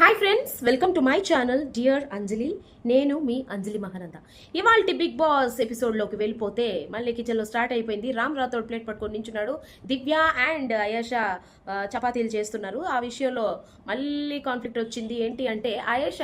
Hi friends welcome to my channel dear Anjali నేను మీ అంజలి మహానంద. ఇవాళ బిగ్ బాస్ ఎపిసోడ్లోకి వెళ్ళిపోతే మళ్ళీ కిచెన్లో స్టార్ట్ అయిపోయింది. రామ్ రాథోడ్ ప్లేట్ పట్టుకొని నించున్నాడు. దివ్య అండ్ అయేష చపాతీలు చేస్తున్నారు. ఆ విషయంలో మళ్ళీ కాన్ఫ్లిక్ట్ వచ్చింది. ఏంటి అంటే అయేష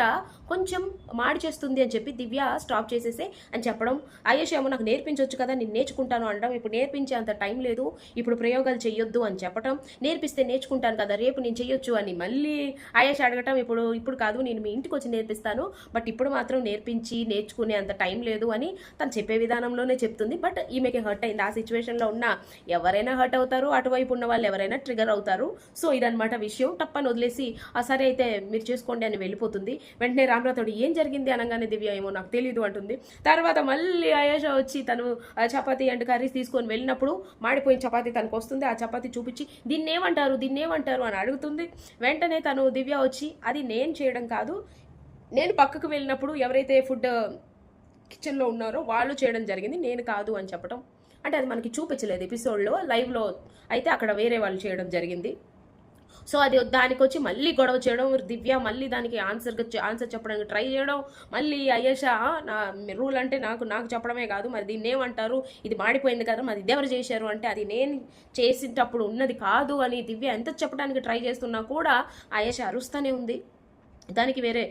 కొంచెం మాడి చేస్తుంది అని చెప్పి దివ్య స్టాప్ చేసేసే అని చెప్పడం. అయేష ఏమో నాకు నేర్పించవచ్చు కదా నేను నేర్చుకుంటాను అనడం. ఇప్పుడు నేర్పించే అంత టైం లేదు. ఇప్పుడు ప్రయోగాలు చేయొద్దు అని చెప్పడం. నేర్పిస్తే నేర్చుకుంటాను కదా రేపు నేను చేయొచ్చు అని మళ్ళీ అయేష అడగటం. ఇప్పుడు ఇప్పుడు కాదు నేను మీ ఇంటికి వచ్చి నేర్పిస్తాను. బట్ ఇప్పుడు మాత్రం నేర్పించి నేర్చుకునే అంత టైం లేదు అని తను చెప్పే విధానంలోనే చెప్తుంది. బట్ ఈమెకి హర్ట్ అయింది. ఆ సిచ్యువేషన్లో ఉన్న ఎవరైనా హర్ట్ అవుతారు. అటువైపు ఉన్న వాళ్ళు ఎవరైనా ట్రిగర్ అవుతారు. సో ఇదనమాట విషయం. తప్పని వదిలేసి ఆ సరే అయితే మీరు చేసుకోండి అని వెళ్ళిపోతుంది. వెంటనే రామరాథోడు ఏం జరిగింది? అనగానే దివ్య ఏమో నాకు తెలియదు అంటుంది. తర్వాత మళ్ళీ ఆయేష వచ్చి తను ఆ చపాతీ అండ్ కర్రీస్ తీసుకొని వెళ్ళినప్పుడు మాడిపోయిన చపాతీ తనకు వస్తుంది. ఆ చపాతీ చూపించి దీన్ని ఏమంటారు దీన్ని ఏమంటారు అని అడుగుతుంది. వెంటనే తను దివ్య వచ్చి అది నేను చేయడం కాదు. నేను పక్కకు వెళ్ళినప్పుడు ఎవరైతే ఫుడ్ కిచెన్లో ఉన్నారో వాళ్ళు చేయడం జరిగింది. నేను కాదు అని చెప్పడం అంటే అది మనకి చూపించలేదు ఎపిసోడ్లో లైవ్లో అయితే అక్కడ వేరే వాళ్ళు చేయడం జరిగింది. సో అది దానికి వచ్చి మళ్ళీ గొడవ చేయడం దివ్య మళ్ళీ దానికి ఆన్సర్ ఆన్సర్ చెప్పడానికి ట్రై చేయడం మళ్ళీ అయ్యేష నా రూల్ అంటే నాకు నాకు చెప్పడమే కాదు మరి దీన్ని ఏమంటారు? ఇది మాడిపోయింది కదా మరి ఇది ఎవరు చేశారు? అంటే అది నేను చేసేటప్పుడు ఉన్నది కాదు అని దివ్య ఎంత చెప్పడానికి ట్రై చేస్తున్నా కూడా అయ్యేష అరుస్తూనే ఉంది. దానికి వేరే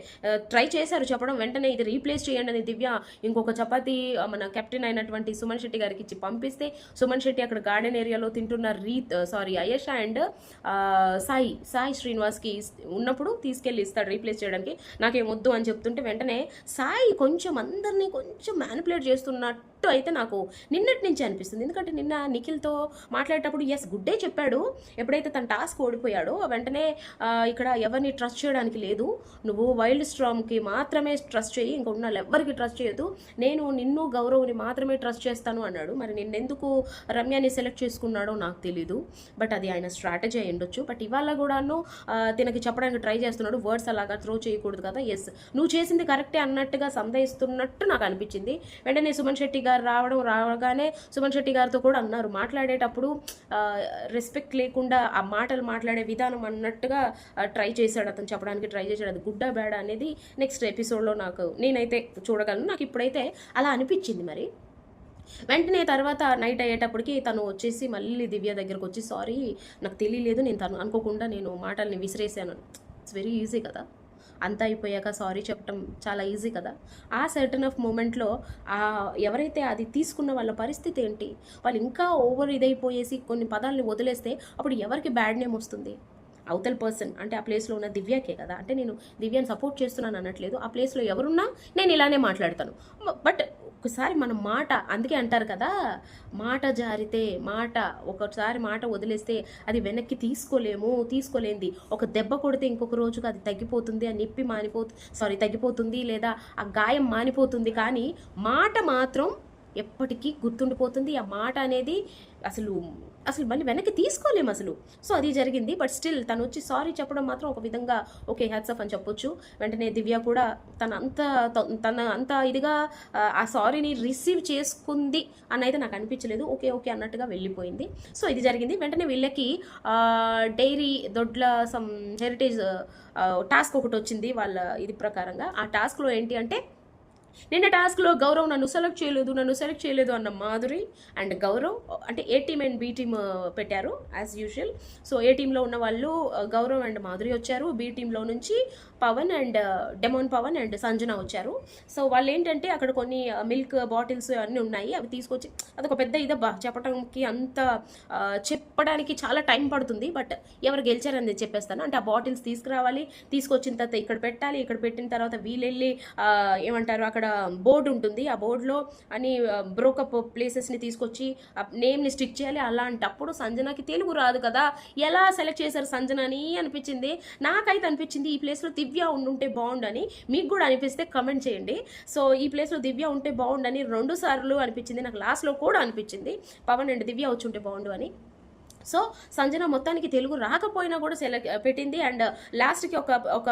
ట్రై చేశారు చెప్పడం వెంటనే ఇది రీప్లేస్ చేయండి అని దివ్య ఇంకొక చపాతి మన కెప్టెన్ అయినటువంటి సుమన్ శెట్టి గారికి ఇచ్చి పంపిస్తే సుమన్ శెట్టి అక్కడ గార్డెన్ ఏరియాలో తింటున్న రీత్ సారీ అయేష అండ్ సాయి సాయి శ్రీనివాస్కి ఉన్నప్పుడు తీసుకెళ్ళి ఇస్తాడు రీప్లేస్ చేయడానికి. నాకేం వద్దు అని చెప్తుంటే వెంటనే సాయి కొంచెం అందరినీ కొంచెం మ్యానిపులేట్ చేస్తున్నట్టు అయితే నాకు నిన్నటి నుంచి అనిపిస్తుంది. ఎందుకంటే నిన్న నిఖిల్తో మాట్లాడేటప్పుడు ఎస్ గుడ్డే చెప్పాడు. ఎప్పుడైతే తన టాస్క్ ఓడిపోయాడో వెంటనే ఇక్కడ ఎవరిని ట్రస్ట్ చేయడానికి లేదు. నువ్వు వైల్డ్ స్ట్రామ్కి మాత్రమే ట్రస్ట్ చేయి ఇంకా ఉన్న ఎవ్వరికి ట్రస్ట్ చేయొద్దు. నేను నిన్ను గౌరవ్ని మాత్రమే ట్రస్ట్ చేస్తాను అన్నాడు. మరి నిన్నెందుకు రమ్యాని సెలెక్ట్ చేసుకున్నాడో నాకు తెలీదు. బట్ అది ఆయన స్ట్రాటజీ అయి ఉండొచ్చు. బట్ ఇవాళ కూడాను తినకి చెప్పడానికి ట్రై చేస్తున్నాడు. వర్డ్స్ అలాగా త్రో చేయకూడదు కదా. ఎస్ నువ్వు చేసింది కరెక్టే అన్నట్టుగా సందేహిస్తున్నట్టు నాకు అనిపించింది. వెంటనే సుమన్ శెట్టి గారు రావడం రావగానే సుమన్ శెట్టి గారితో కూడా అన్నారు. మాట్లాడేటప్పుడు రెస్పెక్ట్ లేకుండా ఆ మాటలు మాట్లాడే విధానం అన్నట్టుగా ట్రై చేశాడు అతను. చెప్పడానికి ట్రై చేశాడు. అది గుడ్డ బ్యాడ్ అనేది నెక్స్ట్ ఎపిసోడ్లో నాకు నేనైతే చూడగలను. నాకు ఇప్పుడైతే అలా అనిపించింది మరి. వెంటనే తర్వాత నైట్ అయ్యేటప్పటికి తను వచ్చేసి మళ్ళీ దివ్య దగ్గరకు వచ్చి సారీ నాకు తెలియలేదు నేను తను అనుకోకుండా నేను మాటల్ని విసిరేసాను. ఇట్స్ వెరీ ఈజీ కదా. అంతా అయిపోయాక సారీ చెప్పటం చాలా ఈజీ కదా. ఆ సర్టన్ ఆఫ్ మూమెంట్లో ఆ ఎవరైతే అది తీసుకున్న వాళ్ళ పరిస్థితి ఏంటి? వాళ్ళు ఇంకా ఓవర్ ఇదైపోయేసి కొన్ని పదాలని వదిలేస్తే అప్పుడు ఎవరికి బ్యాడ్ నేమ్ వస్తుంది? అవతల పర్సన్ అంటే ఆ ప్లేస్లో ఉన్న దివ్యకే కదా. అంటే నేను దివ్యాని సపోర్ట్ చేస్తున్నాను అనట్లేదు. ఆ ప్లేస్లో ఎవరున్నా నేను ఇలానే మాట్లాడతాను. బట్ ఒకసారి మన మాట అందుకే అంటారు కదా మాట జారితే మాట ఒకసారి మాట వదిలేస్తే అది వెనక్కి తీసుకోలేము తీసుకోలేంది. ఒక దెబ్బ కొడితే ఇంకొక రోజుకి అది తగ్గిపోతుంది ఆ నొప్పి మానిపోతుంది సారీ తగ్గిపోతుంది లేదా ఆ గాయం మానిపోతుంది. కానీ మాట మాత్రం ఎప్పటికీ గుర్తుండిపోతుంది. ఆ మాట అనేది అసలు అసలు మళ్ళీ వెనక్కి తీసుకోలేము అసలు. సో అది జరిగింది. బట్ స్టిల్ తను వచ్చి సారీ చెప్పడం మాత్రం ఒక విధంగా ఓకే హ్యాట్సఫ్ అని చెప్పొచ్చు. వెంటనే దివ్య కూడా తన అంత తన అంత ఇదిగా ఆ, ఆ సారీని రిసీవ్ చేసుకుంది అని అయితే నాకు అనిపించలేదు. ఓకే ఓకే అన్నట్టుగా వెళ్ళిపోయింది. సో ఇది జరిగింది. వెంటనే వీళ్ళకి dairy Dodla some Heritage task ఒకటి వచ్చింది వాళ్ళ ఇది ప్రకారంగా. ఆ టాస్క్లో ఏంటి అంటే నిన్న టాస్క్లో గౌరవ్ నన్ను సెలెక్ట్ చేయలేదు నన్ను సెలెక్ట్ చేయలేదు అన్న మాధురి అండ్ గౌరవ్ అంటే A team and B team పెట్టారు యాజ్ యూజువల్ సో ఏ టీంలో ఉన్న వాళ్ళు uh, గౌరవ్ అండ్ మాధురి వచ్చారు. బి టీంలో నుంచి Pavan and demon Pavan and Sanjana వచ్చారు. సో వాళ్ళు ఏంటంటే అక్కడ కొన్ని uh, మిల్క్ బాటిల్స్ అన్నీ ఉన్నాయి. అవి తీసుకొచ్చి అదొక పెద్ద ఇదబ్బా చెప్పడానికి అంత uh, చెప్పడానికి చాలా టైం పడుతుంది. బట్ ఎవరు గెలిచారని చెప్పేస్తాను. అంటే ఆ బాటిల్స్ తీసుకురావాలి తీసుకొచ్చిన తర్వాత ఇక్కడ పెట్టాలి ఇక్కడ పెట్టిన తర్వాత వీళ్ళెళ్ళి ఏమంటారు అక్కడ బోర్డు ఉంటుంది. ఆ బోర్డులో అని బ్రోకప్ ప్లేసెస్ని తీసుకొచ్చి ఆ నేమ్ని స్టిక్ చేయాలి. అలాంటప్పుడు సంజనకి తెలుగు రాదు కదా. ఎలా సెలెక్ట్ చేశారు సంజనని అనిపించింది. నాకైతే అనిపించింది ఈ ప్లేస్లో దివ్య ఉండుంటే బాగుండని. మీకు కూడా అనిపిస్తే కమెంట్ చేయండి. సో ఈ ప్లేస్లో దివ్య ఉంటే బాగుండని రెండు సార్లు అనిపించింది. నాకు లాస్ట్లో కూడా అనిపించింది. పవన్ అండ్ దివ్య వచ్చి ఉంటే బాగుండు అని. సో సంజన మొత్తానికి తెలుగు రాకపోయినా కూడా సెలెక్ట్ పెట్టింది. అండ్ లాస్ట్కి ఒక ఒక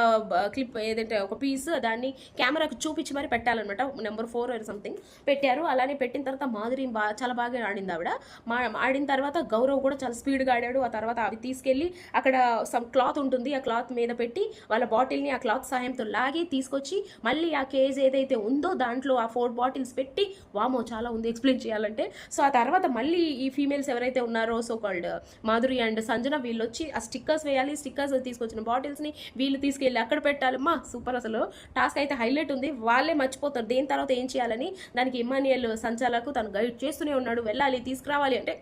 క్లిప్ ఏదంటే ఒక పీస్ దాన్ని కెమెరాకి చూపించి మరి పెట్టాలన్నమాట. నెంబర్ ఫోర్ అని సంథింగ్ పెట్టారు. అలానే పెట్టిన తర్వాత మాధురి బా చాలా బాగా ఆడింది ఆవిడ. మా ఆడిన తర్వాత గౌరవ్ కూడా చాలా స్పీడ్గా ఆడాడు. ఆ తర్వాత అవి తీసుకెళ్ళి అక్కడ సమ్ క్లాత్ ఉంటుంది. ఆ క్లాత్ మీద పెట్టి వాళ్ళ బాటిల్ని ఆ క్లాత్ సహాయంతో లాగి తీసుకొచ్చి మళ్ళీ ఆ కేజ్ ఏదైతే ఉందో దాంట్లో ఆ ఫోర్ బాటిల్స్ పెట్టి వామో చాలా ఉంది ఎక్స్ప్లెయిన్ చేయాలంటే. సో ఆ తర్వాత మళ్ళీ ఈ ఫీమేల్స్ ఎవరైతే ఉన్నారో so called Madhuri and Sanjana వీళ్ళు వచ్చి ఆ స్టిక్కర్స్ వేయాలి స్టిక్కర్స్ తీసుకొచ్చిన బాటిల్స్ని వీళ్ళు తీసుకెళ్ళి అక్కడ పెట్టాలి. మా సూపర్ అసలు. టాస్క్ అయితే హైలైట్ ఉంది. వాళ్ళే మర్చిపోతారు. దేని తర్వాత ఏం చేయాలని దానికి ఇమానియల్ సంచాలకు తను గైడ్ చేస్తూనే ఉన్నాడు. వెళ్ళాలి తీసుకురావాలి అంటే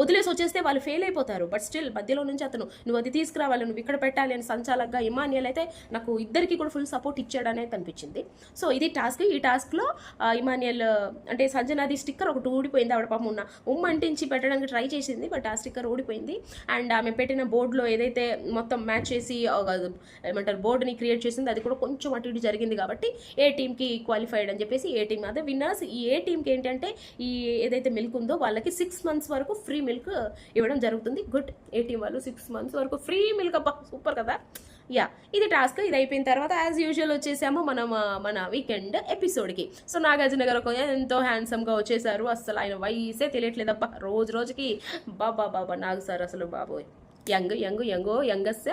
వదిలేసి వచ్చేస్తే వాళ్ళు ఫెయిల్ అయిపోతారు. బట్ స్టిల్ మధ్యలో నుంచి అతను నువ్వు అది తీసుకురావాలి నువ్వు ఇక్కడ పెట్టాలి అని సంచాలకగా ఇమానియల్ అయితే నాకు ఇద్దరికి కూడా ఫుల్ సపోర్ట్ ఇచ్చాడు అనేది అనిపించింది సో ఇది టాస్క్ ఈ టాస్క్లో ఇమానియల్ అంటే సంజనాది స్టిక్కర్ ఒకటి ఊడిపోయింది ఆవిడ పాపం ఉన్న ఉమ్మ అంటించి పెట్టడానికి ట్రై చేసింది బట్ ఆ స్టిక్కర్ ఊడిపోయింది. అండ్ ఆమె పెట్టిన బోర్డులో ఏదైతే మొత్తం మ్యాచ్ చేసి ఏమంటారు బోర్డుని క్రియేట్ చేసింది అది కూడా కొంచెం అటు ఇటు జరిగింది కాబట్టి ఏ టీంకి క్వాలిఫైడ్ అని చెప్పేసి ఏ టీం అదే విన్నర్స్ ఈ ఏ టీంకి ఏంటంటే ఈ ఏదైతే మిల్క్ ఉందో వాళ్ళకి సిక్స్ మంత్స్ వరకు ఫ్రీ మిల్క్ ఇవ్వడం జరుగుతుంది. గుడ్ ఏటీఎం వాళ్ళు సిక్స్ మంత్స్ వరకు ఫ్రీ మిల్క్ అబ్బా సూపర్ కదా. యా ఇది టాస్క్ ఇది అయిపోయిన తర్వాత యాజ్ యూజువల్ వచ్చేసాము మనం మన వీకెండ్ ఎపిసోడ్కి సో నాగార్జున గారు ఒక ఎంతో హ్యాండ్సమ్గా వచ్చేసారు. అసలు ఆయన వయసే తెలియట్లేదబ్బా. రోజు రోజుకి బాబా బాబా నాగు సార్ అసలు బాబోయ్. యంగ్ యంగ్ యంగో యంగస్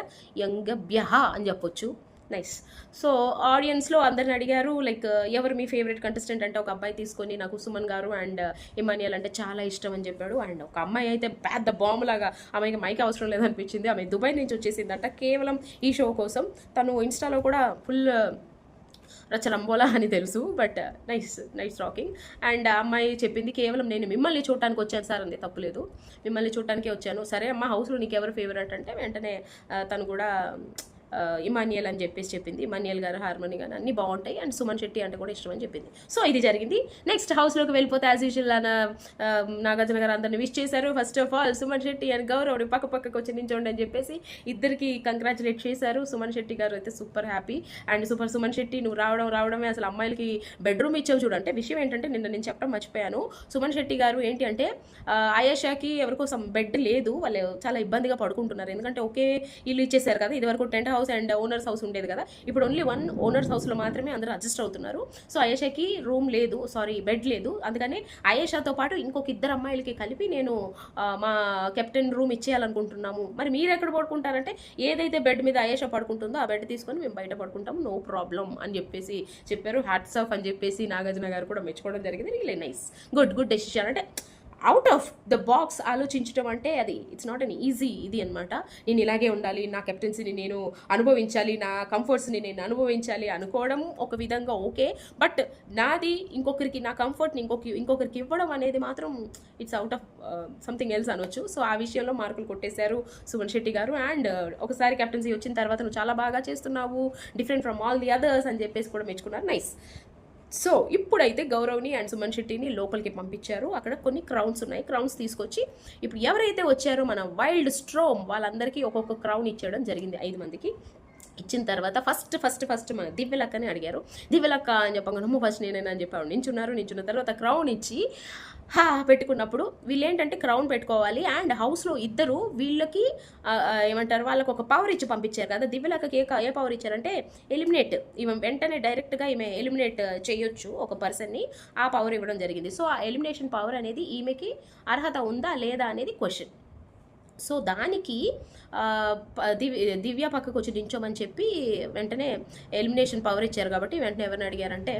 యంగ బ్యహ అని చెప్పొచ్చు. నైస్ సో ఆడియన్స్లో అందరిని అడిగారు లైక్ ఎవరు మీ ఫేవరెట్ కంటెస్టెంట్ అంటే ఒక అబ్బాయి తీసుకొని నాకు సుమన్ గారు అండ్ ఇమానియల్ uh, అంటే చాలా ఇష్టం అని చెప్పాడు. అండ్ ఒక అమ్మాయి అయితే పెద్ద బాంబు లాగా ఆమెకి మైక్ అవసరం లేదనిపించింది. ఆమె దుబాయ్ నుంచి వచ్చేసిందంట. కేవలం ఈ షో కోసం. తను ఇన్స్టాలో కూడా ఫుల్ uh, రచలంబోలా అని తెలుసు. But nice nice rocking and అమ్మాయి చెప్పింది కేవలం నేను మిమ్మల్ని చూడటానికి వచ్చాను సార్ అంది. తప్పులేదు. మిమ్మల్ని చూడటానికే వచ్చాను. సరే అమ్మ హౌస్లో నీకు ఎవరు ఫేవరెట్ అంటే వెంటనే uh, తను కూడా ఇమానియల్ అని చెప్పేసి చెప్పింది. ఇమానియల్ గారు హార్మోని కానీ అన్నీ బాగుంటాయి. అండ్ సుమన్ శెట్టి అంటే కూడా ఇష్టం అని చెప్పింది. సో ఇది జరిగింది. నెక్స్ట్ హౌస్లోకి వెళ్ళిపోతే యాజ్ యూజువల్ అన్న నాగార్జున గారు అందరిని విష్ చేశారు. First of all Suman Shetty and Gaurav పక్క పక్కకు వచ్చి నించోండి అని చెప్పేసి ఇద్దరికి కంగ్రాచులేట్ చేశారు. సుమన్ శెట్టి గారు అయితే super happy and super Suman Shetty నువ్వు రావడం రావడమే అసలు అమ్మాయిలకి బెడ్రూమ్ ఇచ్చావు చూడంటే. విషయం ఏంటంటే నిన్న నేను చెప్పడం మర్చిపోయాను. సుమన్ శెట్టి గారు ఏంటి అంటే ఆయాషాకి ఆయేషాకి ఎవరికోసం బెడ్ లేదు. వాళ్ళు చాలా ఇబ్బందిగా పడుకుంటున్నారు. ఎందుకంటే ఒకే ఇల్లు ఇచ్చేసారు కదా. ఇది వరకు tent house and owners house ఉండేది కదా. ఇప్పుడు ఓన్లీ వన్ ఓనర్స్ హౌస్లో మాత్రమే అందరూ అడ్జస్ట్ అవుతున్నారు. సో అయేషాకి రూమ్ లేదు సారీ బెడ్ లేదు. అందుకని అయేషాతో పాటు ఇంకొక ఇద్దరు అమ్మాయిలకి కలిపి నేను మా కెప్టెన్ రూమ్ ఇచ్చేయాలనుకుంటున్నాము. మరి మీరు ఎక్కడ పడుకుంటారంటే ఏదైతే బెడ్ మీద అయేషా పడుకుంటుందో ఆ బెడ్ తీసుకొని మేము బయట పడుకుంటాం నో ప్రాబ్లం అని చెప్పేసి చెప్పారు. హ్యాట్స్ ఆఫ్ అని చెప్పేసి నాగార్జున గారు కూడా మెచ్చుకోవడం జరిగింది. Really nice good good decision అంటే అవుట్ ఆఫ్ ద బాక్స్ ఆలోచించడం అంటే అది ఇట్స్ నాట్ అన్ ఈజీ ఇది అనమాట నేను ఇలాగే ఉండాలి నా కెప్టెన్సీని నేను అనుభవించాలి నా కంఫర్ట్స్ని నేను అనుభవించాలి అనుకోవడం ఒక విధంగా ఓకే బట్ నాది ఇంకొకరికి నా కంఫర్ట్ని ఇంకొక ఇంకొకరికి ఇవ్వడం అనేది మాత్రం it's out of something else అనొచ్చు. సో ఆ విషయంలో మార్కులు కొట్టేశారు సుమన్ శెట్టి గారు అండ్ uh, ఒకసారి కెప్టెన్సీ వచ్చిన తర్వాత నువ్వు చాలా బాగా చేస్తున్నావు different from all the others అని చెప్పేసి కూడా మెచ్చుకున్నారు. నైస్ సో ఇప్పుడైతే గౌరవ్ని అండ్ సుమన్ శెట్టిని లోపలికి పంపించారు. అక్కడ కొన్ని క్రౌన్స్ ఉన్నాయి. క్రౌన్స్ తీసుకొచ్చి ఇప్పుడు ఎవరైతే వచ్చారో మన వైల్డ్ స్ట్రోమ్ వాళ్ళందరికీ ఒక్కొక్క క్రౌన్ ఇచ్చేయడం జరిగింది ఐదు మందికి. ఇచ్చిన తర్వాత ఫస్ట్ ఫస్ట్ ఫస్ట్ మన దివ్యలక్కని అడిగారు. దివ్యలక్క అని చెప్పగానే అమ్మ ఫస్ట్ నేనైనా అని చెప్పాను నించున్నారు నించున్న తర్వాత క్రౌన్ ఇచ్చి హా పెట్టుకున్నప్పుడు వీళ్ళు ఏంటంటే క్రౌన్ పెట్టుకోవాలి. అండ్ హౌస్లో ఇద్దరు వీళ్ళకి ఏమంటారు వాళ్ళకి ఒక పవర్ ఇచ్చి పంపించారు కదా. దివ్యలక్కకి ఏ ఏ పవర్ ఇచ్చారంటే ఎలిమినేట్ ఈమె వెంటనే డైరెక్ట్గా ఈమె ఎలిమినేట్ చేయొచ్చు ఒక పర్సన్ని ఆ పవర్ ఇవ్వడం జరిగింది. సో ఆ ఎలిమినేషన్ పవర్ అనేది ఈమెకి అర్హత ఉందా లేదా అనేది క్వశ్చన్ సో దానికి దివ్య పక్కకు వచ్చి నించోమని చెప్పి వెంటనే ఎలిమినేషన్ పవర్ ఇచ్చారు కాబట్టి వెంటనే ఎవరిని అడిగారంటే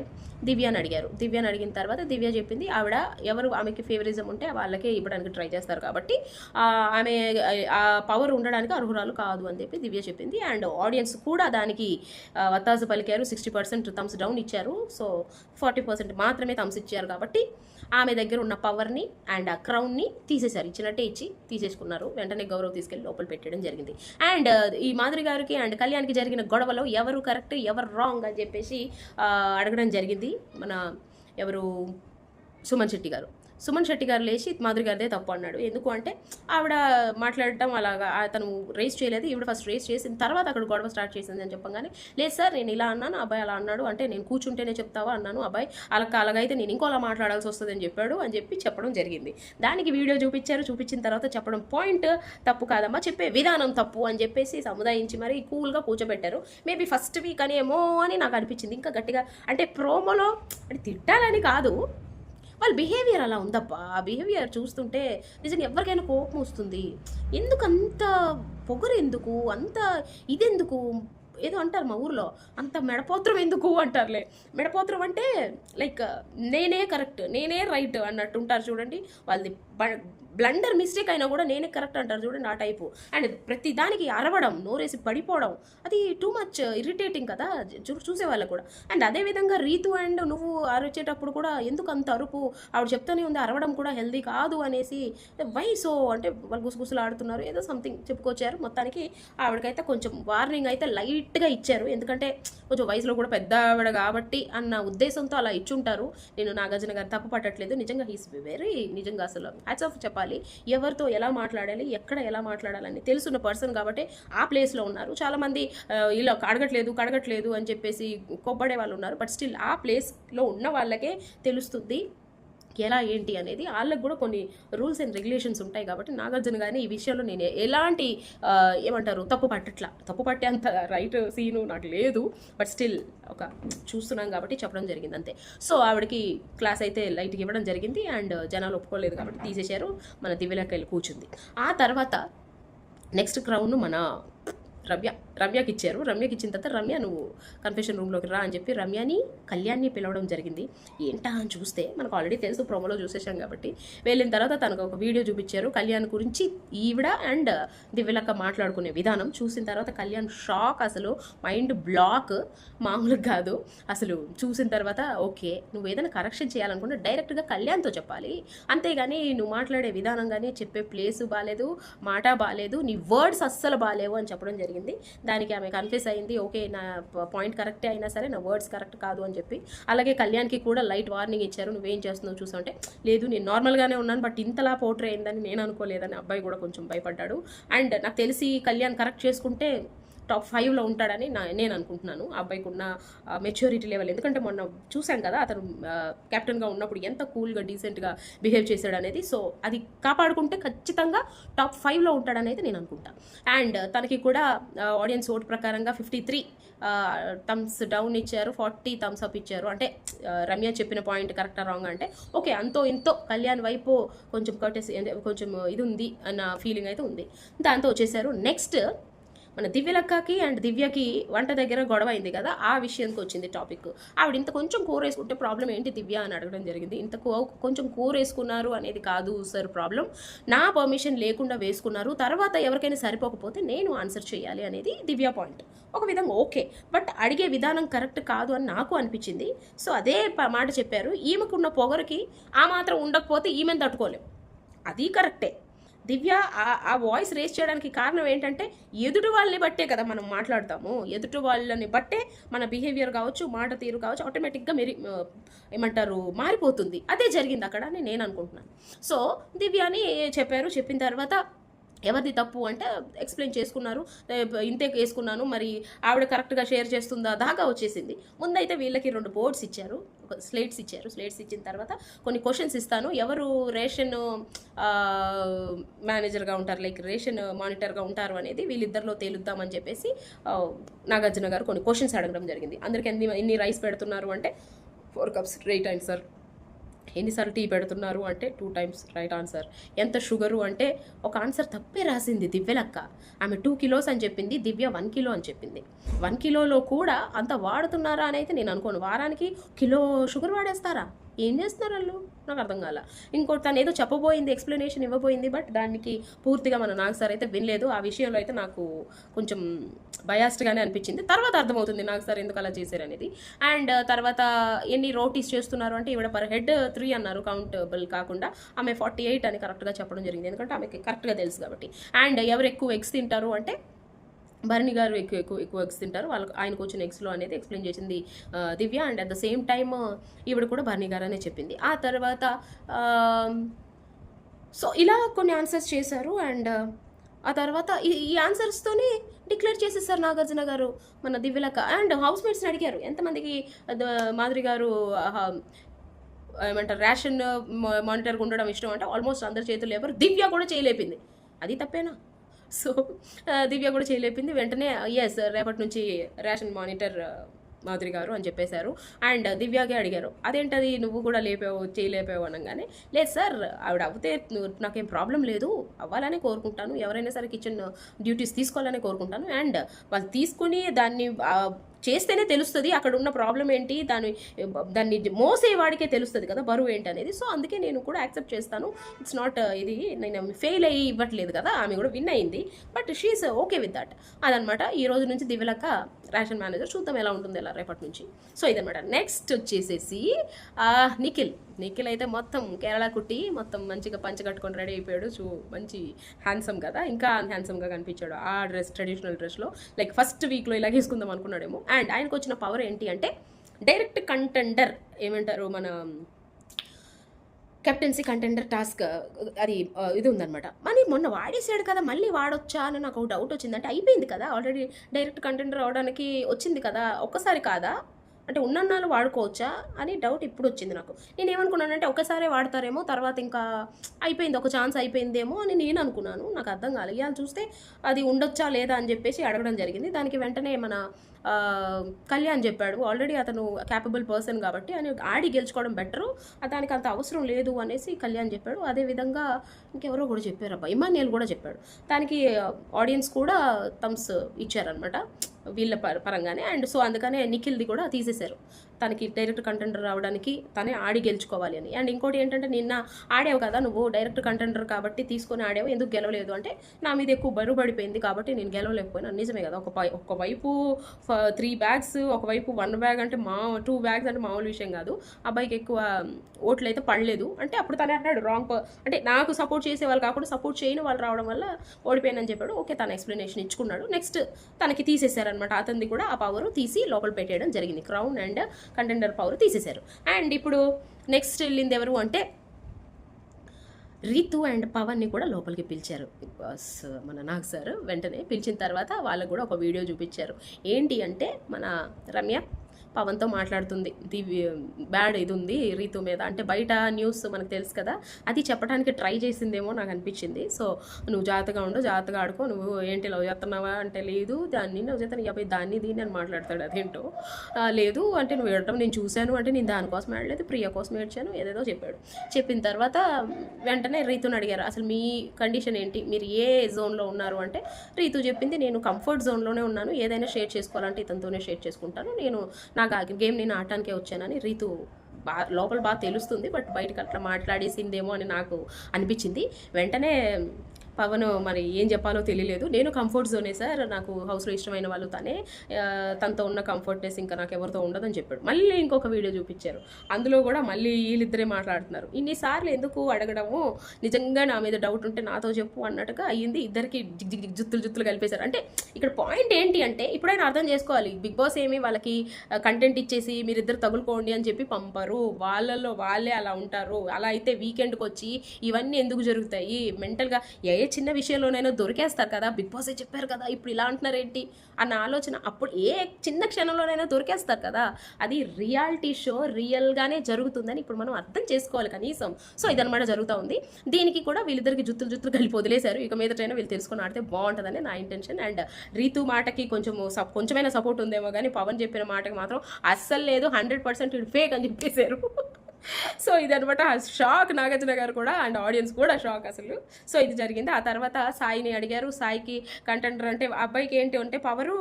దివ్యాని అడిగారు. దివ్యాని అడిగిన తర్వాత దివ్య చెప్పింది ఆవిడ ఎవరు ఆమెకి ఫేవరిజం ఉంటే వాళ్ళకే ఇవ్వడానికి ట్రై చేస్తారు కాబట్టి ఆమె ఆ పవర్ ఉండడానికి అర్హురాలు కాదు అని చెప్పి దివ్య చెప్పింది. అండ్ ఆడియన్స్ కూడా దానికి వత్తాసు పలికారు సిక్స్టీ పర్సెంట్ థమ్స్ డౌన్ ఇచ్చారు. సో ఫార్టీ పర్సెంట్ మాత్రమే థమ్స్ ఇచ్చారు కాబట్టి ఆమె దగ్గర ఉన్న పవర్ని అండ్ ఆ క్రౌన్ని తీసేశారు. ఇచ్చినట్టే ఇచ్చి తీసేసుకున్నారు. వెంటనే గౌరవ్ తీసుకెళ్ళి లోపల పెట్టడం జరిగింది. అండ్ ఈ మాధురి గారికి అండ్ కళ్యాణ్కి జరిగిన గొడవలో ఎవరు కరెక్ట్ ఎవరు రాంగ్ అని చెప్పేసి అడగడం జరిగింది. మన ఎవరు సుమన్ శెట్టి గారు. సుమన్ శెట్టి గారు లేచి మాధురి గారిదే తప్పు అన్నాడు. ఎందుకు అంటే ఆవిడ మాట్లాడటం అలాగా అతను రేస్ చేయలేదు ఈవిడ ఫస్ట్ రేస్ చేసిన తర్వాత అక్కడ గొడవ స్టార్ట్ చేసింది అని చెప్పగానే లేదు సార్ నేను ఇలా అన్నాను అబ్బాయి అలా అన్నాడు అంటే నేను కూర్చుంటేనే చెప్తావా అన్నాను అబ్బాయి అలా అలాగైతే నేను ఇంకోలా మాట్లాడాల్సి వస్తుంది అని చెప్పాడు అని చెప్పి చెప్పడం జరిగింది. దానికి వీడియో చూపించారు చూపించిన తర్వాత చెప్పడం పాయింట్ తప్పు కాదమ్మా చెప్పే విధానం తప్పు అని చెప్పేసి సముదాయించి మరి కూల్గా కూర్చోబెట్టారు. మేబీ ఫస్ట్ వీక్ అని ఏమో అని నాకు అనిపించింది. ఇంకా గట్టిగా అంటే ప్రోమోలో అంటే తిట్టాలని కాదు వాళ్ళ బిహేవియర్ అలా ఉందప్పా ఆ బిహేవియర్ చూస్తుంటే నిజంగా ఎవరికైనా కోపం వస్తుంది. ఎందుకు అంత పొగరు ఎందుకు? అంత ఇదెందుకు? ఏదో అంటారు మా ఊర్లో. అంత మెడపోత్రం ఎందుకు అంటారులే. మెడపోత్రం అంటే లైక్ నేనే కరెక్ట్ నేనే రైట్ అన్నట్టు ఉంటారు చూడండి. వాళ్ళది బ్లండర్ మిస్టేక్ అయినా కూడా నేనే కరెక్ట్ అంటారు చూడండి ఆ టైపు. అండ్ ప్రతి దానికి అరవడం నోరేసి పడిపోవడం అది టూ మచ్ ఇరిటేటింగ్ కదా చూ చూసే వాళ్ళకు కూడా. అండ్ అదే విధంగా రీతు అండ్ నువ్వు అరిచేటప్పుడు కూడా ఎందుకు అంత అరుపు? ఆవిడ చెప్తూనే ఉంది అరవడం కూడా హెల్దీ కాదు అనేసి. వై సో అంటే వాళ్ళు గుసగుసలు ఆడుతున్నారు ఏదో సంథింగ్ చెప్పుకొచ్చారు. మొత్తానికి ఆవిడకైతే కొంచెం వార్నింగ్ అయితే లైట్గా ఇచ్చారు. ఎందుకంటే కొంచెం వయసులో కూడా పెద్ద ఆవిడ కాబట్టి అన్న ఉద్దేశంతో అలా ఇచ్చుంటారు. నేను నాగార్జున గారు తప్పు పట్టట్లేదు. నిజంగా హీస్ వెరీ నిజంగా అసలు హ్యాట్స్ ఆఫ్ చెప్పాలి. ఎవరితో ఎలా మాట్లాడాలి ఎక్కడ ఎలా మాట్లాడాలని తెలుసున్న పర్సన్ కాబట్టి ఆ ప్లేస్లో ఉన్నారు. చాలామంది ఇలా కడగట్లేదు కడగట్లేదు అని చెప్పేసి కొబ్బడే వాళ్ళు ఉన్నారు. బట్ స్టిల్ ఆ ప్లేస్లో ఉన్న వాళ్ళకే తెలుస్తుంది ఎలా ఏంటి అనేది వాళ్ళకు కూడా కొన్ని రూల్స్ అండ్ రెగ్యులేషన్స్ ఉంటాయి కాబట్టి నాగార్జున గారిని ఈ విషయంలో నేను ఎలాంటి ఏమంటారు తప్పు పట్టట్లా. తప్పు పట్టే అంత రైట్ సీను నాకు లేదు. బట్ స్టిల్ ఒక చూస్తున్నాం కాబట్టి చెప్పడం జరిగింది అంతే. సో ఆవిడకి క్లాస్ అయితే లైట్కి ఇవ్వడం జరిగింది అండ్ జనాలు ఒప్పుకోలేదు కాబట్టి తీసేశారు. మన దివ్యలోకి వెళ్ళి కూర్చుంది. ఆ తర్వాత నెక్స్ట్ క్రౌన్ మన రమ్య రమ్యకి ఇచ్చారు రమ్యకి ఇచ్చిన తర్వాత రమ్య నువ్వు కన్ఫెషన్ రూమ్లోకి రా అని చెప్పి రమ్యని కళ్యాణ్ని పిలవడం జరిగింది. ఏంటా అని చూస్తే మనకు ఆల్రెడీ తెలుసు ప్రోమోలో చూసేసాం కాబట్టి. వెళ్ళిన తర్వాత తనకు ఒక వీడియో చూపించారు కళ్యాణ్ గురించి ఈవిడ అండ్ దివ్యలక్క మాట్లాడుకునే విధానం. చూసిన తర్వాత కళ్యాణ్ షాక్ అసలు మైండ్ బ్లాక్ మామూలుగా కాదు. అసలు చూసిన తర్వాత ఓకే నువ్వు ఏదైనా కరెక్షన్ చేయాలనుకుంటే డైరెక్ట్గా కళ్యాణ్తో చెప్పాలి. అంతేగాని నువ్వు మాట్లాడే విధానం కానీ చెప్పే ప్లేసు బాగాలేదు మాట బాగాలేదు నీ వర్డ్స్ అస్సలు బాగాలేవు అని చెప్పడం జరిగింది. దానికి ఆమె కన్ఫ్యూస్ అయింది. ఓకే నా పాయింట్ కరెక్టే అయినా సరే నా వర్డ్స్ కరెక్ట్ కాదు అని చెప్పి. అలాగే కళ్యాణ్కి కూడా లైట్ వార్నింగ్ ఇచ్చారు. నువ్వేం చేస్తున్నావు చూసాంటే లేదు నేను నార్మల్గానే ఉన్నాను బట్ ఇంతలా పోర్ట్రే అయిందని నేను అనుకోలేదని అబ్బాయి కూడా కొంచెం భయపడ్డాడు. అండ్ నాకు తెలిసి కళ్యాణ్ కరెక్ట్ చేసుకుంటే టాప్ ఫైవ్లో ఉంటాడని నా నేను అనుకుంటున్నాను. ఆ అబ్బాయికి ఉన్న మెచ్యూరిటీ లెవెల్ ఎందుకంటే మొన్న చూసాం కదా అతను కెప్టెన్గా ఉన్నప్పుడు ఎంత కూల్గా డీసెంట్గా బిహేవ్ చేశాడు అనేది సో అది కాపాడుకుంటే ఖచ్చితంగా టాప్ ఫైవ్లో ఉంటాడనేది నేను అనుకుంటా. అండ్ తనకి కూడా ఆడియన్స్ ఓట్ ప్రకారంగా ఫిఫ్టీ త్రీ థమ్స్ డౌన్ ఇచ్చారు ఫార్టీ థమ్స్ అప్ ఇచ్చారు. అంటే రమ్య చెప్పిన పాయింట్ కరెక్టా రాంగ్ అంటే ఓకే అంతో ఇంతో కళ్యాణ్ వైపు కొంచెం కర్టెస్ కొంచెం ఇది ఉంది అన్న ఫీలింగ్ అయితే ఉంది. దాంతో వచ్చేసారు. నెక్స్ట్ మన దివ్యలక్కకి అండ్ దివ్యకి వంట దగ్గర గొడవ అయింది కదా ఆ విషయానికి వచ్చింది టాపిక్. ఆవిడ ఇంత కొంచెం కూర వేసుకుంటే ప్రాబ్లం ఏంటి దివ్య అని అడగడం జరిగింది. ఇంత కొంచెం కూర వేసుకున్నారు అనేది కాదు సార్ ప్రాబ్లం. నా పర్మిషన్ లేకుండా వేసుకున్నారు. తర్వాత ఎవరికైనా సరిపోకపోతే నేను ఆన్సర్ చేయాలి అనేది దివ్య పాయింట్. ఒక విధంగా ఓకే. బట్ అడిగే విధానం కరెక్ట్ కాదు అని నాకు అనిపించింది. సో అదే మాట చెప్పారు. ఈమెకున్న పొగరుకి ఆ మాత్రం ఉండకపోతే ఈమెను తట్టుకోలేం. అది కరెక్టే. దివ్య ఆ- ఆ వాయిస్ రేస్ చేయడానికి కారణం ఏంటంటే ఎదుటి వాళ్ళని బట్టే కదా మనం మాట్లాడతాము. ఎదుటి వాళ్ళని బట్టే మన బిహేవియర్ కావచ్చు మాట తీరు కావచ్చు ఆటోమేటిక్గా మెరి ఏమంటారు మారిపోతుంది. అదే జరిగింది అక్కడ అని నేను అనుకుంటున్నాను. సో దివ్య అని చెప్పారు. చెప్పిన తర్వాత ఎవరిది తప్పు అంటే ఎక్స్ప్లెయిన్ చేసుకున్నారు. ఇంతేక్ ఇంతే వేసుకున్నాను మరి ఆవిడ కరెక్ట్గా షేర్ చేస్తుందా దాకా వచ్చేసింది. ముందైతే వీళ్ళకి రెండు బోర్డ్స్ ఇచ్చారు. స్లేట్స్ ఇచ్చారు. స్లేట్స్ ఇచ్చిన తర్వాత కొన్ని క్వశ్చన్స్ ఇస్తాను. ఎవరు రేషన్ మేనేజర్గా ఉంటారు లైక్ రేషన్ మానిటర్గా ఉంటారు అనేది వీళ్ళిద్దరిలో తేలుద్దామని చెప్పేసి నాగార్జున గారు కొన్ని క్వశ్చన్స్ అడగడం జరిగింది. అందరికి ఎన్ని ఎన్ని రైస్ పెడుతున్నారు అంటే four cups right and sir ఎన్నిసార్లు టీ పెడుతున్నారు అంటే టూ టైమ్స్ రైట్ ఆన్సర్. ఎంత షుగరు అంటే ఒక ఆన్సర్ తప్పే రాసింది దివ్యలక్క. ఆమె టూ కిలోస్ అని చెప్పింది దివ్య వన్ కిలో అని చెప్పింది. వన్ కిలోలో కూడా అంత వాడుతున్నారా అని అయితే నేను అనుకోను. వారానికి కిలో షుగర్ వాడేస్తారా? ఏం చేస్తున్నారు వాళ్ళు? నాకు అర్థం కాల. ఇంకోటి తను ఏదో చెప్పబోయింది ఎక్స్ప్లెనేషన్ ఇవ్వబోయింది బట్ దానికి పూర్తిగా మన నాగ్ సార్ అయితే వినలేదు. ఆ విషయంలో అయితే నాకు కొంచెం బయాస్డ్గానే అనిపించింది. తర్వాత అర్థమవుతుంది నాగ్ సార్ ఎందుకు అలా చేశారు అనేది. అండ్ uh, తర్వాత ఎన్ని రోటీస్ చేస్తున్నారు అంటే ఈవిడ పర్ హెడ్ త్రీ అన్నారు కౌంటబుల్ కాకుండా. ఆమె ఫార్టీ ఎయిట్ అని కరెక్ట్గా చెప్పడం జరిగింది. ఎందుకంటే ఆమెకి కరెక్ట్గా తెలుసు కాబట్టి. అండ్ ఎవరు ఎక్కువ ఎగ్స్ తింటారు అంటే భరణి గారు ఎక్కువ ఎక్కువ ఎక్కువ ఎగ్స్ తింటారు. వాళ్ళకి ఆయనకు వచ్చిన ఎగ్స్లో అనేది ఎక్స్ప్లెయిన్ చేసింది Divya. And at the same time ఈవిడ కూడా భరణి గారు అనే చెప్పింది. ఆ తర్వాత సో ఇలా కొన్ని ఆన్సర్స్ చేశారు. అండ్ ఆ తర్వాత ఈ ఈ ఆన్సర్స్తోనే డిక్లేర్ చేసేసారు నాగార్జున గారు మన దివ్యలక. అండ్ హౌస్ మేట్స్ని అడిగారు ఎంతమందికి మాదిరి మాధురి గారు ఆహా, ఏమంటారు రేషన్ మానిటర్గా ఉండడం ఇష్టం? అంటే ఆల్మోస్ట్ అందరి చేతులు ఎవరు దివ్య కూడా చేయలేపింది. అది తప్పేనా? సో దివ్య కూడా చేయలేపింది వెంటనే ఎస్ రేపటి నుంచి రేషన్ మానిటర్ మాధురి గారు అని చెప్పేశారు. అండ్ దివ్యాగే అడిగారు అదేంటది? నువ్వు కూడా లేపావు చేయలేపావు అనగానే? లేదు సార్ ఆవిడ అవుతే నాకేం ప్రాబ్లం లేదు. అవ్వాలనే కోరుకుంటాను. ఎవరైనా సరే కిచెన్ డ్యూటీస్ తీసుకోవాలని కోరుకుంటాను. అండ్ వాళ్ళు తీసుకుని దాన్ని చేస్తేనే తెలుస్తుంది అక్కడ ఉన్న ప్రాబ్లం ఏంటి దాని దాన్ని మోసేవాడికే తెలుస్తుంది కదా బరువు ఏంటి అనేది సో అందుకే నేను కూడా యాక్సెప్ట్ చేస్తాను. ఇట్స్ నాట్ uh, ఇది నేను ఫెయిల్ అయ్యి ఇవ్వట్లేదు కదా ఆమె కూడా విన్ అయింది. But she is okay with that అదనమాట ఈ రోజు నుంచి దివ్యలక్క రేషన్ మేనేజర్ చూద్దాం ఎలా ఉంటుంది ఎలా రేపటి నుంచి. సో ఇదనమాట నెక్స్ట్ వచ్చేసేసి నిఖిల్. నిఖిల్ అయితే మొత్తం కేరళ కుట్టి మొత్తం మంచిగా పంచ కట్టుకొని రెడీ అయిపోయాడు. చూ మంచి హ్యాండ్సమ్ కదా. ఇంకా హ్యాండ్సమ్గా కనిపించాడు ఆ డ్రెస్ ట్రెడిషనల్ డ్రెస్లో లైక్ ఫస్ట్ వీక్లో ఇలా వేసుకుందాం అనుకున్నాడేమో. అండ్ ఆయనకు వచ్చిన పవర్ ఏంటి అంటే డైరెక్ట్ కంటెండర్ ఏమంటారు మన కెప్టెన్సీ కంటెండర్ టాస్క్ అది uh, ఇది ఉందన్నమాట. మరి మొన్న వాడేసాడు కదా మళ్ళీ వాడొచ్చా అని నాకు డౌట్ వచ్చింది. అంటే అయిపోయింది కదా ఆల్రెడీ డైరెక్ట్ కంటెండర్ అవడానికి వచ్చింది కదా ఒక్కసారి కాదా? అంటే ఉన్నన్నాళ్ళు వాడుకోవచ్చా అని డౌట్ ఇప్పుడు వచ్చింది నాకు. నేను ఏమనుకున్నానంటే ఒకసారి వాడతారేమో తర్వాత ఇంకా అయిపోయింది ఒక ఛాన్స్ అయిపోయిందేమో అని నేను అనుకున్నాను నాకు అర్థం కాలేదు ఇవాళ చూస్తే అది ఉండొచ్చా లేదా అని చెప్పేసి అడగడం జరిగింది. దానికి వెంటనే మన కళ్యాణ్ చెప్పాడు. ఆల్రెడీ అతను క్యాపబుల్ పర్సన్ కాబట్టి అని ఆడి గెలుచుకోవడం బెటరు దానికి అంత అవసరం లేదు అనేసి కళ్యాణ్ చెప్పాడు. అదేవిధంగా ఇంకెవరో కూడా చెప్పారు అబ్బా ఇమాన్యుయల్ కూడా చెప్పాడు. దానికి ఆడియన్స్ కూడా థమ్స్ ఇచ్చారనమాట వీళ్ళ పర- పరంగానే. అండ్ సో అందుకనే నిఖిల్ది కూడా తీసేశారు. తనకి డైరెక్ట్ కంటెండర్ రావడానికి తనే ఆడి గెలుచుకోవాలి అని. అండ్ ఇంకోటి ఏంటంటే నిన్న ఆడావు కదా నువ్వు డైరెక్ట్ కంటెండర్ కాబట్టి తీసుకొని ఆడావు ఎందుకు గెలవలేదు? అంటే నా మీద ఎక్కువ బరువు పడిపోయింది కాబట్టి నేను గెలవలేకపోయినా. నిజమే కదా ఒక ఒకవైపు త్రీ బ్యాగ్స్ ఒకవైపు వన్ బ్యాగ్ అంటే మా టూ బ్యాగ్స్ అంటే మామూలు విషయం కాదు. అబ్బాయికి ఎక్కువ ఓట్లు అయితే పడలేదు. అంటే అప్పుడు తనే అన్నాడు రాంగ్ అంటే నాకు సపోర్ట్ చేసే వాళ్ళు కాకుండా సపోర్ట్ చేయని వాళ్ళు రావడం వల్ల ఓడిపోయానని చెప్పాడు. ఓకే తన ఎక్స్ప్లెనేషన్ ఇచ్చుకున్నాడు. నెక్స్ట్ తనకి తీసేశారనమాట అతనిది కూడా ఆ పవర్ తీసి లోపల పెట్టేయడం జరిగింది. క్రౌన్ అండ్ కంటెండర్ పవర్ తీసేశారు. అండ్ ఇప్పుడు నెక్స్ట్ వెళ్ళింది ఎవరు అంటే రీతు అండ్ పవన్ని కూడా లోపలికి పిలిచారు. బిగ్ బాస్ మన నాగ్ సార్ వెంటనే పిలిచిన తర్వాత వాళ్ళకు కూడా ఒక వీడియో చూపించారు. ఏంటి అంటే మన రమ్య పవన్తో మాట్లాడుతుంది. దివ్య బ్యాడ్ ఇది ఉంది రీతు మీద. అంటే బయట న్యూస్ మనకు తెలుసు కదా అది చెప్పడానికి ట్రై చేసిందేమో నాకు అనిపించింది. సో నువ్వు జాగ్రత్తగా ఉండు జాగ్రత్తగా ఆడుకో. నువ్వు ఏంటి లవ్ చేస్తున్నావా అంటే లేదు దాన్ని లవ్ చేస్తాను. యాభై దాన్ని దీన్ని అని మాట్లాడతాడు అదేంటో లేదు అంటే నువ్వు ఏడటం నేను చూశాను అంటే నేను దానికోసం ఆడలేదు ప్రియ కోసం ఏడ్చాను ఏదేదో చెప్పాడు. చెప్పిన తర్వాత వెంటనే రీతుని అడిగారు అసలు మీ కండిషన్ ఏంటి? మీరు ఏ జోన్లో ఉన్నారు? అంటే రీతు చెప్పింది నేను కంఫర్ట్ జోన్లోనే ఉన్నాను. ఏదైనా షేర్ చేసుకోవాలంటే ఇతనితోనే షేర్ చేసుకుంటాను. నేను నాకు ఆ గేమ్ నేను ఆడటానికే వచ్చానని రీతు బా లోపల బాగా తెలుస్తుంది బట్ బయటకు అట్లా మాట్లాడేసిందేమో అని నాకు అనిపించింది. వెంటనే పవన్ మరి ఏం చెప్పాలో తెలియలేదు. నేను కంఫర్ట్ జోనే సార్. నాకు హౌస్లో ఇష్టమైన వాళ్ళు తనే. తనతో ఉన్న కంఫర్ట్నెస్ ఇంకా నాకు ఎవరితో ఉండదని చెప్పాడు. మళ్ళీ ఇంకొక వీడియో చూపించారు. అందులో కూడా మళ్ళీ వీళ్ళిద్దరే మాట్లాడుతున్నారు. ఇన్నిసార్లు ఎందుకు అడగడము? నిజంగా నా మీద డౌట్ ఉంటే నాతో చెప్పు అన్నట్టుగా అయ్యింది. ఇద్దరికి జిగ్ జిగ్ జిగ్ జుత్తులు జుత్తులు కలిపేశారు. అంటే ఇక్కడ పాయింట్ ఏంటి అంటే ఇప్పుడైనా అర్థం చేసుకోవాలి. బిగ్ బాస్ ఏమి వాళ్ళకి కంటెంట్ ఇచ్చేసి మీరిద్దరు తగులుకోండి అని చెప్పి పంపరు. వాళ్ళల్లో వాళ్ళే అలా ఉంటారు. అలా అయితే వీకెండ్కి వచ్చి ఇవన్నీ ఎందుకు జరుగుతాయి? మెంటల్గా ఏ చిన్న విషయంలోనైనా దొరికేస్తారు కదా బిగ్ బాసే చెప్పారు కదా ఇప్పుడు ఇలా అంటున్నారేంటి అన్న ఆలోచన అప్పుడు ఏ చిన్న క్షణంలోనైనా దొరికేస్తారు కదా అది రియాలిటీ షో రియల్గానే జరుగుతుందని ఇప్పుడు మనం అర్థం చేసుకోవాలి కనీసం. సో ఇదనమాట జరుగుతూ ఉంది. దీనికి కూడా వీళ్ళిద్దరికి జుత్తులు జుత్తులు కలిపి వదిలేశారు. ఇక మీదటైనా వీళ్ళు తెలుసుకుని ఆడితే బాగుంటుందని నా ఇంటెన్షన్ అండ్ రీతు మాటకి కొంచెం సప్- కొంచెమైనా సపోర్ట్ ఉందేమో కానీ పవన్ చెప్పిన మాటకి మాత్రం అస్సలు లేదు హండ్రెడ్ పర్సెంట్ ఫేక్ అని చెప్పేశారు. సో ఇదనమాట షాక్ నాగార్జున గారు కూడా అండ్ ఆడియన్స్ కూడా షాక్ అసలు. సో ఇది జరిగింది. ఆ తర్వాత సాయిని అడిగారు. సాయికి కంటెంటర్ అంటే అబ్బాయికి ఏంటి అంటే పవరు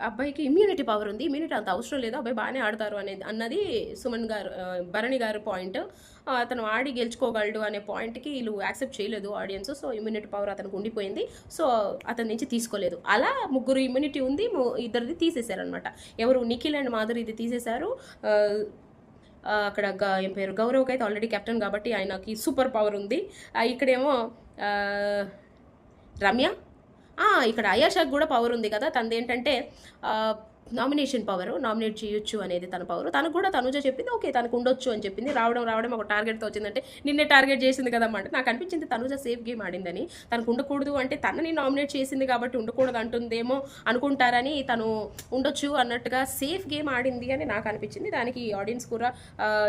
అబ్బాయికి ఇమ్యూనిటీ పవర్ ఉంది. ఇమ్యూనిటీ అంత అవసరం లేదు. అబ్బాయి బాగానే ఆడతారు అనేది అన్నది సుమన్ గారు భరణి గారు పాయింట్ అతను ఆడి గెలుచుకోగలడు అనే పాయింట్కి వీళ్ళు యాక్సెప్ట్ చేయలేదు ఆడియన్స్ సో ఇమ్యూనిటీ పవర్ అతనికి ఉండిపోయింది. సో అతని నుంచి తీసుకోలేదు. అలా ముగ్గురు ఇమ్యూనిటీ ఉంది. ఇద్దరిది తీసేశారనమాట ఎవరు నిఖిల్ అండ్ మాధురి ఇది తీసేశారు అక్కడ గ- ఏం పేరు? గౌరవ్కి అయితే ఆల్రెడీ కెప్టెన్ కాబట్టి ఆయనకి సూపర్ పవర్ ఉంది. ఇక్కడేమో రమ్య ఇక్కడ అయాషాకి కూడా పవర్ ఉంది కదా. తనది ఏంటంటే నామినేషన్ పవర్ నామినేట్ చేయొచ్చు అనేది తన పవర్. తను కూడా తనుజ చెప్పింది ఓకే తనకు ఉండొచ్చు అని చెప్పింది. రావడం రావడం ఒక టార్గెట్తో వచ్చిందంటే నిన్నే టార్గెట్ చేసింది కదమ్మంటే నాకు అనిపించింది తనుజ సేఫ్ గేమ్ ఆడిందని. తనకు ఉండకూడదు అంటే తనని నామినేట్ చేసింది కాబట్టి ఉండకూడదు అంటుందేమో అనుకుంటారని తను ఉండొచ్చు అన్నట్టుగా సేఫ్ గేమ్ ఆడింది అని నాకు అనిపించింది. దానికి ఆడియన్స్ కూడా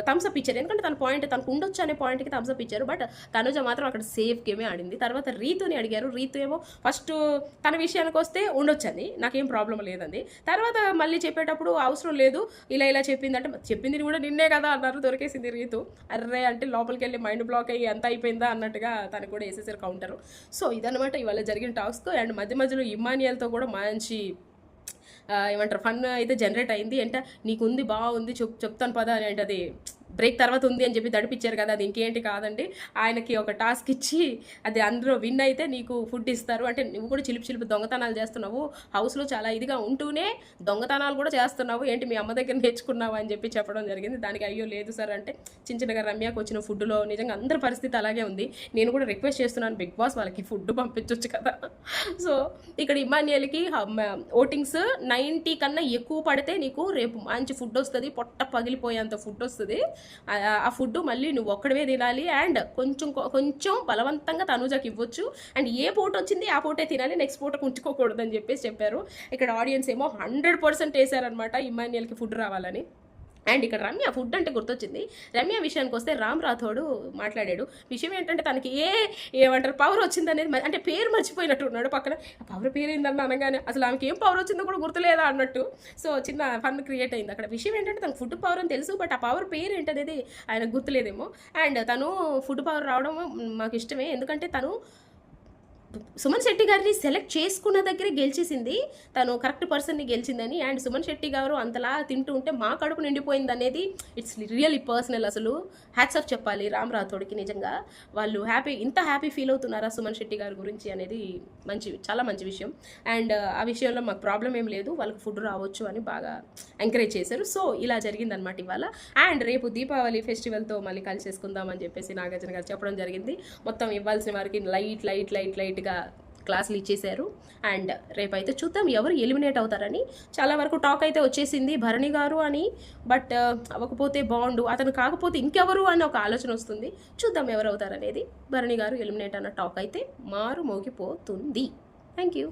థమ్స్అప్ ఇచ్చారు. ఎందుకంటే తన పాయింట్ తనకు ఉండొచ్చు అనే పాయింట్కి థమ్స్అప్ ఇచ్చారు. బట్ తనుజ మాత్రం అక్కడ సేఫ్ గేమే ఆడింది. తర్వాత రీతుని అడిగారు. రీతు ఏమో ఫస్ట్ తన విషయానికి వస్తే ఉండొచ్చని. నాకేం ప్రాబ్లం లేదండి. తర్వాత మళ్ళీ చెప్పేటప్పుడు అవసరం లేదు. ఇలా ఇలా చెప్పింది అంటే చెప్పింది కూడా నిన్నే కదా అన్నారు దొరికేసింది రీతు. అర్రే అంటే లోపలికి వెళ్ళి మైండ్ బ్లాక్ అయ్యి ఎంత అయిపోయిందా అన్నట్టుగా తనకు కూడా వేసేసారు కౌంటర్ సో ఇదనమాట ఇవాళ జరిగిన టాస్క్. అండ్ మధ్య మధ్యలో ఇమానియల్తో కూడా మంచి ఏమంటారు ఫన్ అయితే జనరేట్ అయింది. అంటే నీకుంది బాగుంది చెప్ చెప్తాను పదా అని అంటే అది బ్రేక్ తర్వాత ఉంది అని చెప్పి దడిపించారు కదా అది ఇంకేంటి కాదండి. ఆయనకి ఒక టాస్క్ ఇచ్చి అది అందులో విన్ అయితే నీకు ఫుడ్ ఇస్తారు. అంటే నువ్వు కూడా చిలిపి చిలిపి దొంగతనాలు చేస్తున్నావు. హౌస్లో చాలా ఇదిగా ఉంటూనే దొంగతనాలు కూడా చేస్తున్నావు. ఏంటి మీ అమ్మ దగ్గర నేర్చుకున్నావు అని చెప్పి చెప్పడం జరిగింది. దానికి అయ్యో లేదు సార్ అంటే చిన్న చిన్నగా రమ్యకు వచ్చిన ఫుడ్లో నిజంగా అందరి పరిస్థితి అలాగే ఉంది. నేను కూడా రిక్వెస్ట్ చేస్తున్నాను బిగ్ బాస్ వాళ్ళకి ఫుడ్ పంపించవచ్చు కదా. సో ఇక్కడ ఇమాన్యుయల్కి ఓటింగ్స్ నైంటీ కన్నా ఎక్కువ పడితే నీకు రేపు మంచి ఫుడ్ వస్తుంది. పొట్ట పగిలిపోయేంత ఫుడ్ వస్తుంది. ఆ- ఫుడ్ మళ్ళీ నువ్వు ఒక్కడవే తినాలి అండ్ కొంచెం కొంచెం బలవంతంగా తనుజకి ఇవ్వచ్చు. అండ్ ఏ పూట వచ్చింది ఆ పూటే తినాలి నెక్స్ట్ పూట ఉంచుకోకూడదు అని చెప్పేసి చెప్పారు. ఇక్కడ ఆడియన్స్ ఏమో హండ్రెడ్ పర్సెంట్ వేసారనమాట ఇమాన్యుయల్కి ఫుడ్ రావాలని. అండ్ ఇక్కడ రమ్య ఫుడ్ అంటే గుర్తొచ్చింది. రమ్య విషయానికి వస్తే రామ్ రాథోడు మాట్లాడాడు. విషయం ఏంటంటే తనకి ఏ ఏమంటారు పవర్ వచ్చింది అనేది అంటే పేరు మర్చిపోయినట్టు ఉన్నాడు పక్కన. పవర్ పేరు ఏందన్న అనగానే అసలు ఆమెకి ఏం పవర్ వచ్చిందో కూడా గుర్తులేదా అన్నట్టు. సో చిన్న ఫన్ క్రియేట్ అయింది అక్కడ. విషయం ఏంటంటే తనకు ఫుడ్ పవర్ అని తెలుసు బట్ ఆ పవర్ పేరు ఏంటనేది ఆయన గుర్తులేదేమో. అండ్ తను ఫుడ్ పవర్ రావడం మాకు ఇష్టమే. ఎందుకంటే తను సుమన్ శెట్టి గారిని సెలెక్ట్ చేసుకున్న దగ్గరే గెలిచేసింది. తను కరెక్ట్ పర్సన్ని గెలిచిందని. అండ్ సుమన్ శెట్టి గారు అంతలా తింటూ ఉంటే మా కడుపు నిండిపోయింది అనేది ఇట్స్ రియల్లీ పర్సనల్ అసలు. హ్యాట్స్ ఆఫ్ చెప్పాలి రామ్ రాథోడ్కి నిజంగా. వాళ్ళు హ్యాపీ ఇంత హ్యాపీ ఫీల్ అవుతున్నారా సుమన్ శెట్టి గారి గురించి అనేది మంచి చాలా మంచి విషయం. అండ్ ఆ విషయంలో మాకు ప్రాబ్లం ఏం లేదు. వాళ్ళకి ఫుడ్ రావచ్చు అని బాగా ఎంకరేజ్ చేశారు. సో ఇలా జరిగిందనమాట ఇవాళ. అండ్ రేపు దీపావళి ఫెస్టివల్తో మళ్ళీ కలిసేసుకుందామని చెప్పేసి నాగార్జున గారు చెప్పడం జరిగింది. మొత్తం ఇవ్వాల్సిన వారికి లైట్ లైట్ లైట్ లైట్ లైట్గా క్లాసులు ఇచ్చేశారు అండ్ రేపైతే చూద్దాం ఎవరు ఎలిమినేట్ అవుతారని. చాలా వరకు టాక్ అయితే వచ్చేసింది భరణి గారు అని. బట్ అవ్వకపోతే బాగుండు అతను కాకపోతే ఇంకెవరు అని ఒక ఆలోచన వస్తుంది. చూద్దాం ఎవరు అవుతారనేది. భరణి గారు ఎలిమినేట్ అన్న టాక్ అయితే మారు మోగిపోతుంది థ్యాంక్ యూ